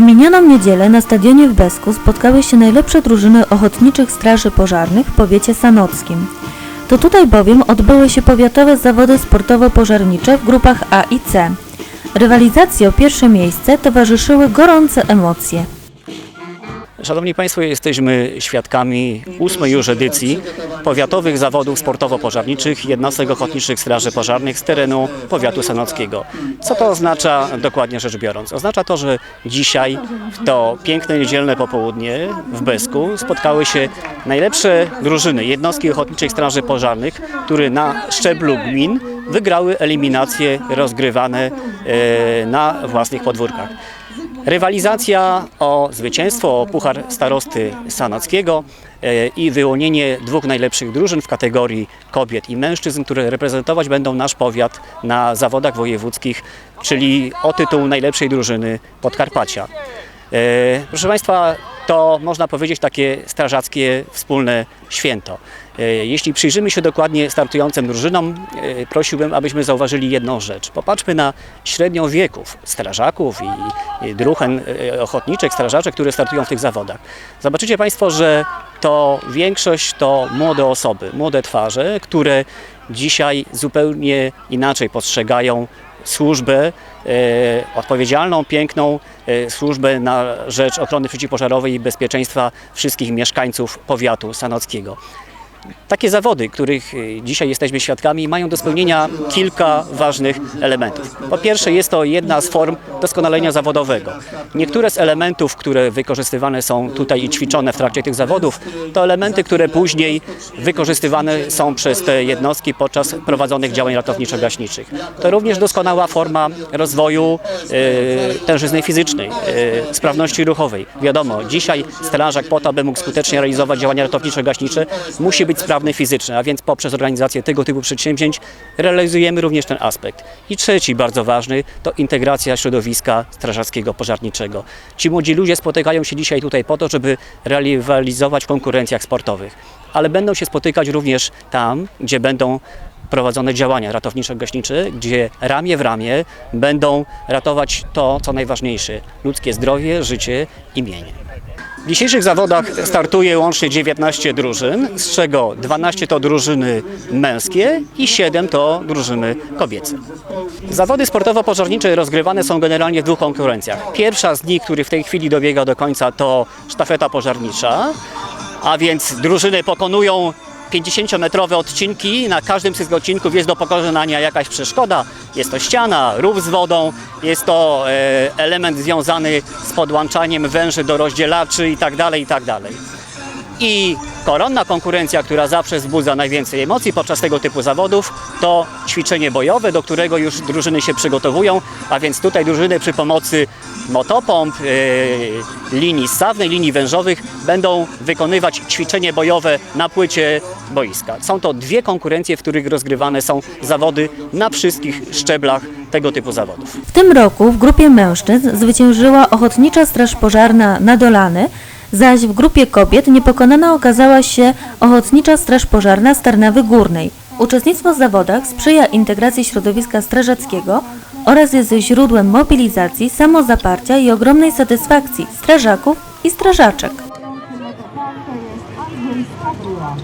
minioną niedzielę na stadionie w Besku spotkały się najlepsze drużyny ochotniczych straży pożarnych w powiecie sanockim. To tutaj bowiem odbyły się powiatowe zawody sportowo-pożarnicze w grupach A i C. Rywalizacji o pierwsze miejsce towarzyszyły gorące emocje. Szanowni Państwo, jesteśmy świadkami ósmej już edycji powiatowych zawodów sportowo-pożarniczych jednostek ochotniczych straży pożarnych z terenu powiatu sanockiego. Co to oznacza dokładnie rzecz biorąc? Oznacza to, że dzisiaj w to piękne niedzielne popołudnie w Besku spotkały się najlepsze drużyny jednostki ochotniczych straży pożarnych, które na szczeblu gmin wygrały eliminacje rozgrywane e, na własnych podwórkach. Rywalizacja o zwycięstwo, o Puchar Starosty Sanockiego e, i wyłonienie dwóch najlepszych drużyn w kategorii kobiet i mężczyzn, które reprezentować będą nasz powiat na zawodach wojewódzkich, czyli o tytuł najlepszej drużyny Podkarpacia. E, Proszę Państwa, to można powiedzieć takie strażackie wspólne święto. E, Jeśli przyjrzymy się dokładnie startującym drużynom, e, prosiłbym, abyśmy zauważyli jedną rzecz. Popatrzmy na średnią wieków strażaków i, druhen e, ochotniczych, strażaczek, które startują w tych zawodach. Zobaczycie Państwo, że to większość to młode osoby, młode twarze, które dzisiaj zupełnie inaczej postrzegają służbę, e, odpowiedzialną, piękną e, służbę na rzecz ochrony przeciwpożarowej i bezpieczeństwa wszystkich mieszkańców powiatu sanockiego. Takie zawody, których e, dzisiaj jesteśmy świadkami, mają do spełnienia kilka ważnych elementów. Po pierwsze, jest to jedna z form doskonalenia zawodowego. Niektóre z elementów, które wykorzystywane są tutaj i ćwiczone w trakcie tych zawodów, to elementy, które później wykorzystywane są przez te jednostki podczas prowadzonych działań ratowniczo-gaśniczych. To również doskonała forma rozwoju e, tężyzny fizycznej, e, sprawności ruchowej. Wiadomo, dzisiaj strażak po to, aby mógł skutecznie realizować działania ratowniczo-gaśnicze, musi być sprawny fizycznie, a więc poprzez organizację tego typu przedsięwzięć realizujemy również ten aspekt. I trzeci, bardzo ważny, to integracja środowiska strażackiego, pożarniczego. Ci młodzi ludzie spotykają się dzisiaj tutaj po to, żeby rywalizować w konkurencjach sportowych, ale będą się spotykać również tam, gdzie będą prowadzone działania ratowniczo-gaśnicze, gdzie ramię w ramię będą ratować to, co najważniejsze, ludzkie zdrowie, życie i mienie. W dzisiejszych zawodach startuje łącznie 19 drużyn, z czego 12 to drużyny męskie i 7 to drużyny kobiece. Zawody sportowo-pożarnicze rozgrywane są generalnie w dwóch konkurencjach. Pierwsza z nich, który w tej chwili dobiega do końca, to sztafeta pożarnicza, a więc drużyny pokonują 50-metrowe odcinki. Na każdym z tych odcinków jest do pokonania jakaś przeszkoda. Jest to ściana, rów z wodą, jest to e, element związany z podłączaniem węży do rozdzielaczy itd. itd. I koronna konkurencja, która zawsze wzbudza najwięcej emocji podczas tego typu zawodów, to ćwiczenie bojowe, do którego już drużyny się przygotowują, a więc tutaj drużyny przy pomocy motopomp, e, linii ssawnej, linii wężowych będą wykonywać ćwiczenie bojowe na płycie boiska. Są to dwie konkurencje, w których rozgrywane są zawody na wszystkich szczeblach tego typu zawodów. W tym roku w grupie mężczyzn zwyciężyła Ochotnicza Straż Pożarna Nadolany, zaś w grupie kobiet niepokonana okazała się Ochotnicza Straż Pożarna z Tarnawy Górnej. Uczestnictwo w zawodach sprzyja integracji środowiska strażackiego oraz jest źródłem mobilizacji, samozaparcia i ogromnej satysfakcji strażaków i strażaczek. Andrzej Skapula.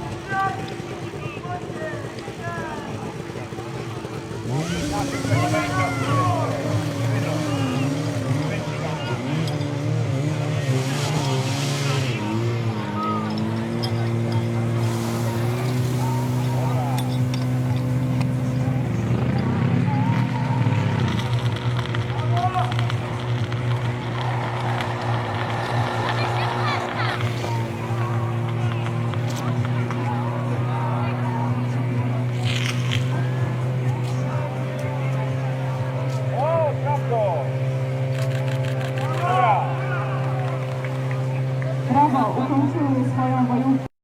Brawo, ukończyły swoją wojówkę.